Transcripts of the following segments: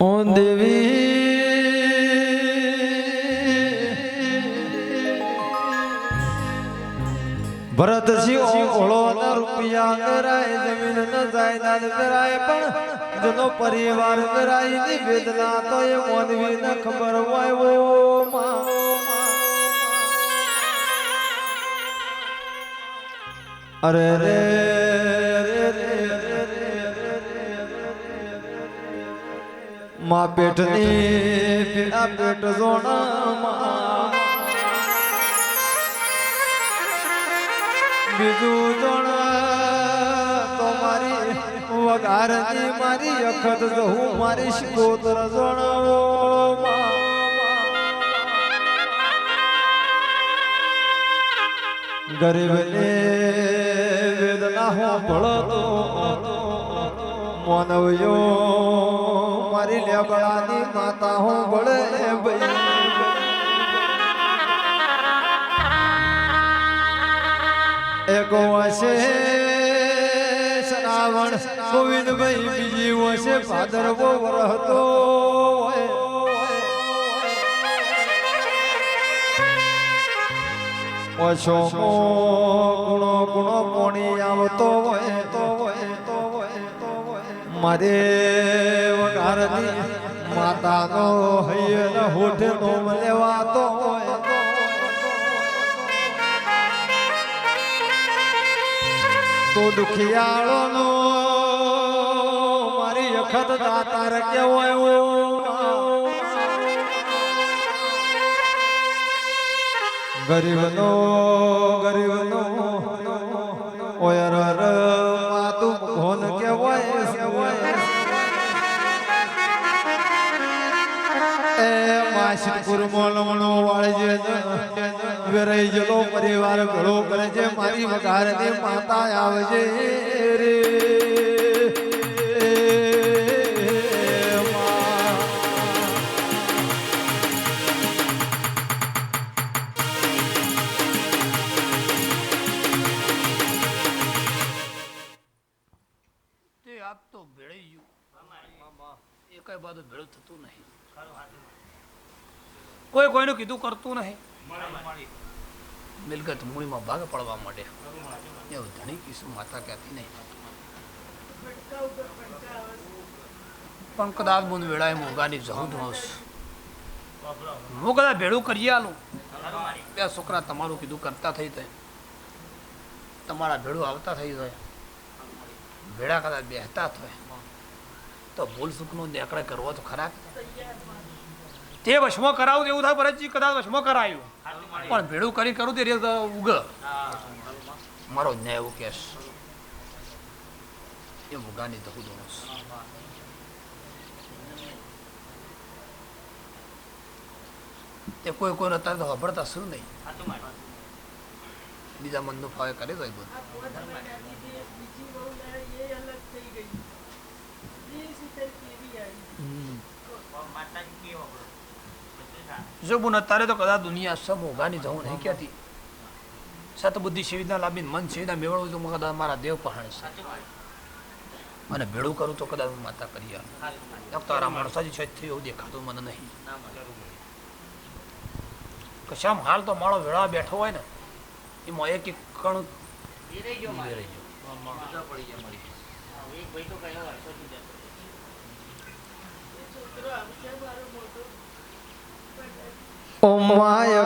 ઓ દેવી ભરતસિંહ ઓળો રૂપિયા મેરાય જમીન ન જાયદાદ પણ જનો પરિવાર કરાય વેદના તો એ મોનવી ન ખબર હોય ઓ માં. અરે રે માં પેટની પીડા પેટ જોણામાં બીજું જોણ તો મારી વઘારની મારી અખત જહું મારી શિકોતર જોણાવો ગરીબને વેદના હું ભળતો માનવજો, મારી લેબડાની માતા હું ભળે એક વર્ષે શ્રાવણ ગોવિંદભાઈ, બીજી વસે ભાદરવો વરહતો. ઓછો ગુણો ગુણો પોણી આવતો હોય, તો હોય તો હોય તો હોય. મારે વઘારની માતાનો હૈયે ને હોઠે નો લેવાતો હોય. તો દુખિયાળો નો મારી અખત દાતાર કેવો ગરીબ નો ગરીબ નો ઓયર માતું ઘોન કેવાય એ માસિકપુર મોલમણો વાળી જે વેરાઈ જલો પરિવાર ઘણો કરે છે, મારી વઘારની માતા આવજે રે આપ તો ગયું. એ કઈ બાજુ ભેળું થતું નહીં. કોઈ કોઈનું કીધું કરતું નહીં. મિલકત મૂળીમાં ભાગ પડવા માટે. એવું ધણી કિસ્સું માતા કહેતી નહીં. પણ કદાચ બંધ વેળાએ મોગાની જહુદ હોશ. હું કદાચ ભેળું કરી આલું. બે છોકરા તમારું કીધું કરતા થઈ જાય. તમારા ભેળું આવતા થઈ જાય. ભેળા કદાચ બેહતા થાય તો ભૂલ સુખનો નેકળે કરવો તો ખરા તે વશમાં કરાવું એવું થાય ભરતજી, કદાચ વશમાં કરાયું. પણ ભેળું કરી કરું તે રીતે ઉગ મારો ન્યાય એવું કેસ એ ઉગાની તો દોસ તે કોઈ કોઈ અત્યારે તો વાપરતા શું નહીં? બીજા મનનું ફાવે કરે તો બધું જે આવી બુન અત્યારે તો કદાચ દુનિયા સમ ઉગાની જવું નહીં ક્યાંથી સત બુદ્ધિ સેવિના લાભી મન સેવિના મેળવું તો કદાચ મારા દેવ પહાણ છે. અને ભેળું કરું તો કદાચ હું માતા કરી મારું તારા માણસાજી છે એવું દેખાતું મને નહીં. કશામ હાલ તો માળો વેળા બેઠો હોય ને એમાં એક એક કણ એ રહી ગયો મારે. રહી ગયો. જુદા પડી ગયા મારી એક ભાઈ તો કયો જતો છોકરો આવશે મારો મોટો ઓ માય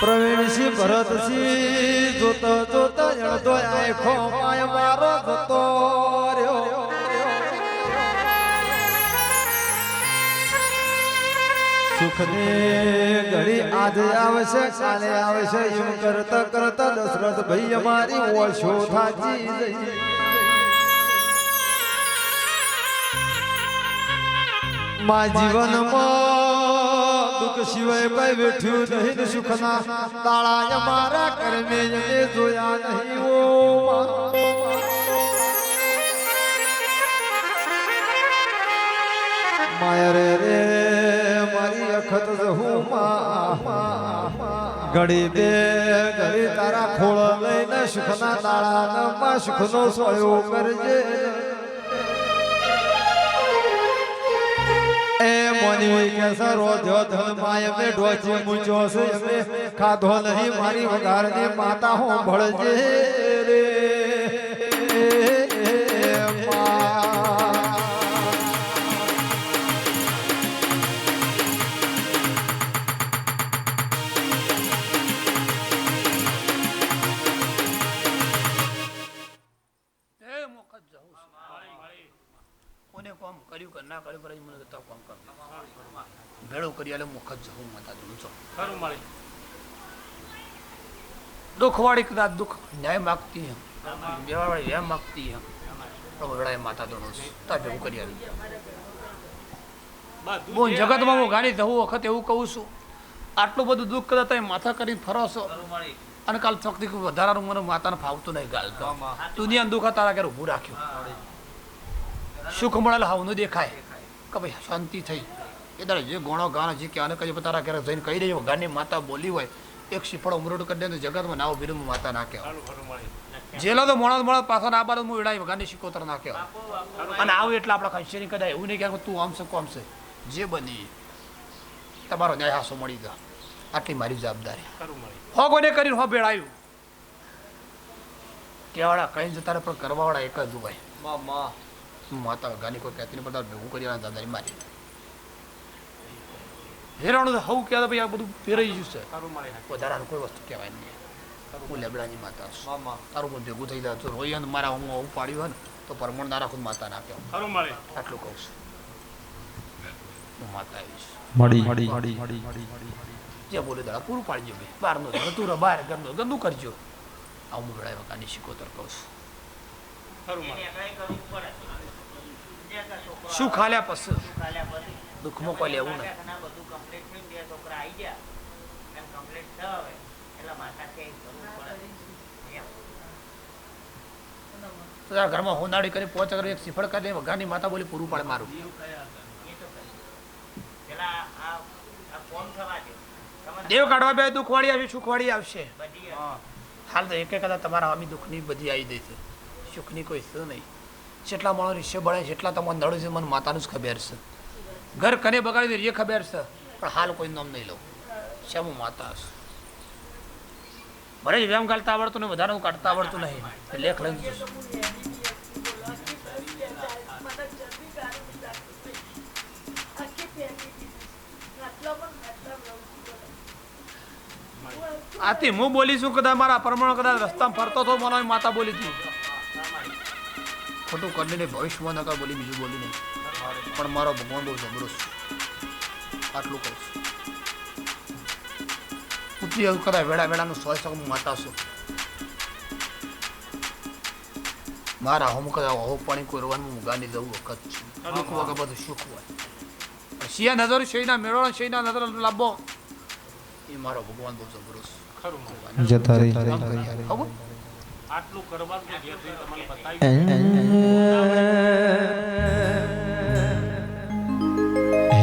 પ્રવીણસિંહ ભરતસિંહ જોતો જોતો જણતો આખો માય મારો જતો સુખની ઘડી આજે આવશે કાલે આવશે એમ કરતા કરતા દશરથ ભાઈ અમારી ઓછો થાચી જઈ? મા જીવનમાં દુઃખ સિવાય કઈ બેઠ્યું નહીં, સુખના તાળા અમારા કર્મે જોયા નહીં, ઓ માયા રે રે જહું ઘડી બે ઘડી તારા ખોળ લઈને સુખના તાળા સુખનો સોયો કરજે. એ મોની કે સરો જો ધન માય મે ઢોચી મુચો છે ખાધો નહીં, મારી વગારની માતા હું ભળજે. મોખત જવું માતા છો ખરું મળી. દુઃખવાળી કદાચ દુઃખ ન્યાય માગતી હે. વ્યવહારવાળી એમ માગતી હે. પ્રભુ માતા દોનો. તા ભેગું કરી આવી. હું જગતમાં હું ગાડી દઉં વખત એવું કહું છું. આટલું બધું દુઃખ કદાચ તમે માથા કરીને ફરો છો. અને કાલ ચોકથી વધારાનું મને માતાને ફાવતું નહીં ગાલતો દુનિયાનું દુઃખ તારા ઘેર ઊભું રાખ્યું. સુખ મળેલ હાવનું દેખાય. કે ભાઈ શાંતિ થઈ. એ દાડે જે ગોણો ગાણ જે કે આને કહીએ તારા ઘરે જઈને કહી દેજો. ગાની માતા બોલી હોય એક શીફળ ઉમરોડ કરી દે તો જગતમાં નાવ બીરું માતા ના કહેવાય. જેલો તો મોણસ મોણસ પાછો ના બાર હું વિડાઈ ગાની શીખોતર ના કહેવાય. અને આવું એટલે આપણે કઈ શેરી કદાય એવું નહીં કે તું આમ છે કોમ છે. જે બની તમારો ન્યાય હાસો મળી ગયો. આટલી મારી જવાબદારી. હો કોને કરીને હો ભેળાયું. કેવાળા કઈ જતા પણ કરવાવાળા એક જ હોય. માતા ગાની કોઈ કહેતી નહીં પણ તારે ભેગું કરી દાદાની મારી. હેરાણું તો હવું કહેતા ભાઈ આ બધું ફેરાઈ ગયું છે. વધારાનું કોઈ વસ્તુ કહેવાય નહીં. હું લેબડાની માતા છું. તારું બધું ભેગું થઈ જાય. તો રોઈ અને મારા હું આવું પાડ્યું હોય ને તો પરમણ ના રાખું માતા ના કહેવાય ખરું મળી આટલું કહું છું. હું માતા આવીશ. મળી મળી મળી જે બોલે દાડા પૂરું પાડજો ભાઈ. બહારનો તો તું રહે, બહાર ગંદો ગંદુ કરજો. આવું હું વેળાએ વગાની શીખોતર કહું છું. મળી શું ખાલ્યા પછી? ખાલ્યા પછી? દુઃખમાં કોઈ લેવું નહીં ના બધું કમ્પ્લીટ થઈને બે છોકરા આવી ગયા. એમ કમ્પ્લીટ થયા હવે. એટલે માતા કે કરવું પડે. એમ. તારા ઘરમાં હોનાળી કરી પોચ કરી એક શ્રીફળ કરી વઘારની માતા બોલી પૂરું પાડે મારું. દેવ કાઢવા બે દુઃખવાળી આવી સુખવાળી આવશે? હાલ તો એક કદાચ તમારા આમી દુઃખની બધી આવી દઈ છે. સુખની કોઈ છે નહીં. જેટલા માણો રીસે બળે જેટલા તમને નડે છે મને માતાનું જ ખબર છે. ઘર કને બગાડી દે ખબર છે. પણ હાલ કોઈ નામ નહીં લઉં. શ્યામ માતા છું ભલે વ્યાયામ કાઢતા આવડતું નહીં, વધારે કાઢતા આવડતું નહીં. લેખ લઈ. આથી હું બોલી છું કદાચ મારા પરમાણુ કદાચ રસ્તામાં ફરતો હતો મને માતા બોલી હતી ખોટું કરીને ભવિષ્યમાં નકર બોલી બીજું બોલી નહીં. પણ મારો ભગવાન બહુ જબરો છે. આટલું કહું છું પુત્રી એવું કદાચ વેળા વેળાનું સો સક હું માતા છું મારા હોમ કદાચ હો પાણી કોરવાનું હું ગાની જવું વખત છું. દુઃખ વગર બધું સુખ હોય. શિયા નજર શૈના મેળો શૈના નજર લાભો એ મારો ભગવાન બહુ જબરો છે. ખરું. જતા રહી. ખબર? આટલું કરવાનું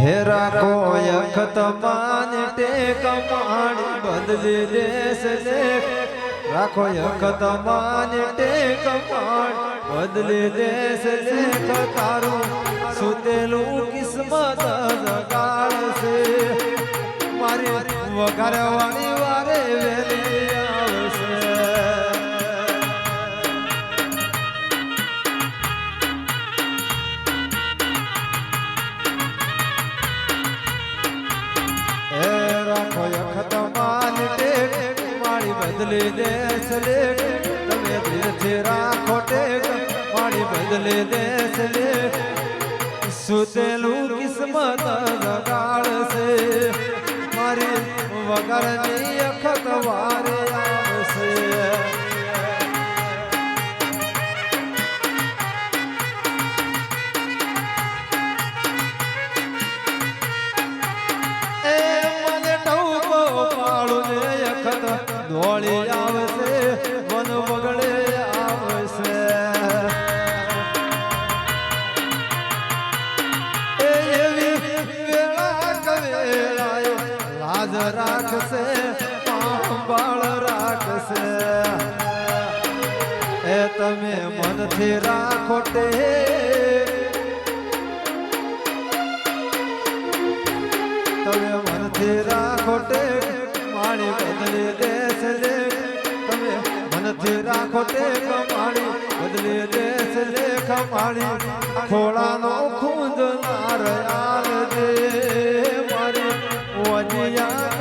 હેરા કોઈ અખત પાન ટેક માણી બદલી દેશ લેખ રાખો અખત માન ટેક માણ બદલી દેશ લેખ તારું સુતેલું કિસ્મત જગાડશે. મારી વઘારવાળી વારે વેલી સુતેલું કિસ્મત છે. મારી વગરની અખત વારે આવશે. એ મનથી ખોટે તમે મનથી ખોટે પાણી બદલે દેશ લે તમે મનથી ખોટે કમાણી બદલે દેશ લે કમાણી ખોળાનો ખૂંદ નારયાલ દે મારી વજિયા